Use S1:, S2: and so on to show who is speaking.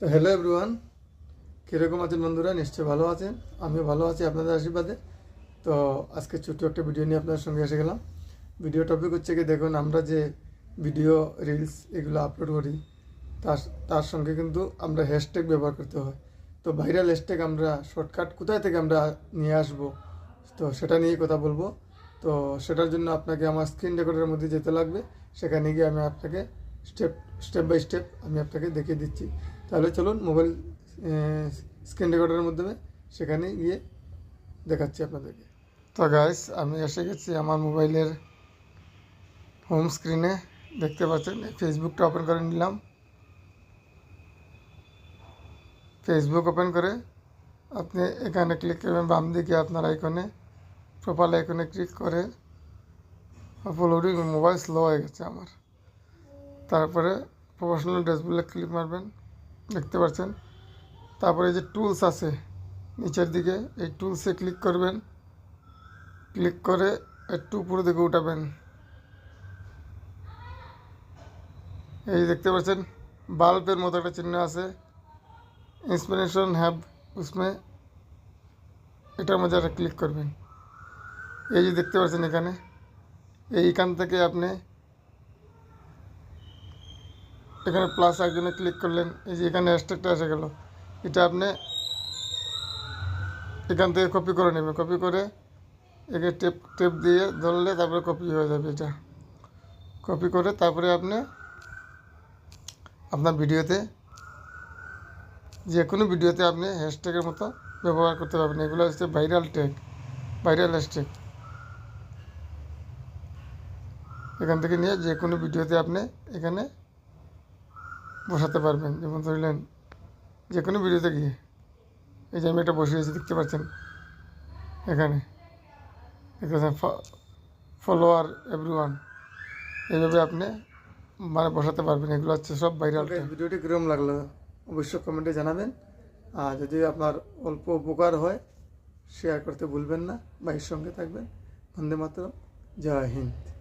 S1: তো hello everyone কীরকম আছেন বন্ধুরা? নিশ্চয়ই ভালো আছেন। আমিও ভালো আছি আপনাদের আশীর্বাদে। তো আজকে ছোট্ট একটা ভিডিও নিয়ে আপনাদের সঙ্গে এসে গেলাম। ভিডিও টপিক হচ্ছে কি, দেখুন, আমরা যে ভিডিও রিলস এগুলো আপলোড করি, তার তার সঙ্গে কিন্তু আমরা হ্যাশট্যাগ ব্যবহার করতে হয়। তো ভাইরাল হ্যাশট্যাগ আমরা শর্টকাট কোথায় থেকে আমরা নিয়ে আসব, তো সেটা নিয়ে কথা বলব। তো সেটার জন্য আপনাকে আমার স্ক্রিন রেকর্ডের মধ্যে যেতে লাগবে। সেখানে গিয়ে আমি আপনাকে স্টেপ স্টেপ বাই স্টেপ আমি আপনাকে দেখিয়ে দিচ্ছি। তাহলে চলুন মোবাইল স্ক্রিন রেকর্ডের মাধ্যমে সেখানে গিয়ে দেখাচ্ছি আপনাদেরকে। তো গাইস আমি এসে গেছি আমার মোবাইলের হোম স্ক্রিনে দেখতে পাচ্ছেন ফেসবুকটা ওপেন করে নিলাম। ফেসবুক ওপেন করে আপনি এখানে ক্লিক করবেন, বাম দিকে আপনার আইকনে প্রোফাইল আইকনে ক্লিক করে আপলোডিং মোবাইল স্লো হয়ে গেছে আমার। তারপরে প্রফেশনাল ড্রেসগুলো ক্লিক মারবেন। দেখতে পাচ্ছেন? তারপরে যে টুলস আছে, নিচের দিকে এই টুলসে ক্লিক করবেন। ক্লিক করে একটু উপরের দিকে উঠাবেন। এই দেখতে পাচ্ছেন, বাল্বের মতো একটা চিহ্ন আছে। ইন্সপিরেশন হ্যাব উসমে এটার মধ্যে একটা ক্লিক করবেন। এই যে দেখতে পাচ্ছেন এখানে, এইখান থেকে আপনি এখানে প্লাস একজনে ক্লিক করলেন, এই যে এখানে হ্যাশট্যাগটা এসে গেল। এটা আপনি এখান থেকে কপি করে নেবেন। কপি করে একে টেপ টেপ দিয়ে ধরলে তারপরে কপি হয়ে যাবে এটা। কপি করে তারপরে আপনি আপনার ভিডিওতে যে কোনো ভিডিওতে আপনি হ্যাশট্যাগের মতো ব্যবহার করতে পারবেন। এগুলো হচ্ছে ভাইরাল ট্যাগ ভাইরাল হ্যাশট্যাগ এখান থেকে নিয়ে যে কোনো ভিডিওতে আপনি এখানে বসাতে পারবেন। যেমন ধরলেন যে কোনো ভিডিওতে গিয়ে। এই যে আমি এটা বসিয়েছি দেখতে পাচ্ছেন? এখানে। দেখতে পাচ্ছেন ফলোয়ার এভরি ওয়ান এইভাবে আপনি মানে বসাতে পারবেন এগুলো হচ্ছে সব ভাইরাল ভিডিওটি কীরকম লাগল? অবশ্যই কমেন্টে জানাবেন। আর যদি আপনার অল্প উপকার হয় শেয়ার করতে ভুলবেন না। ভাইয়ের সঙ্গে থাকবেন। বন্দে মাতরম। জয় হিন্দ।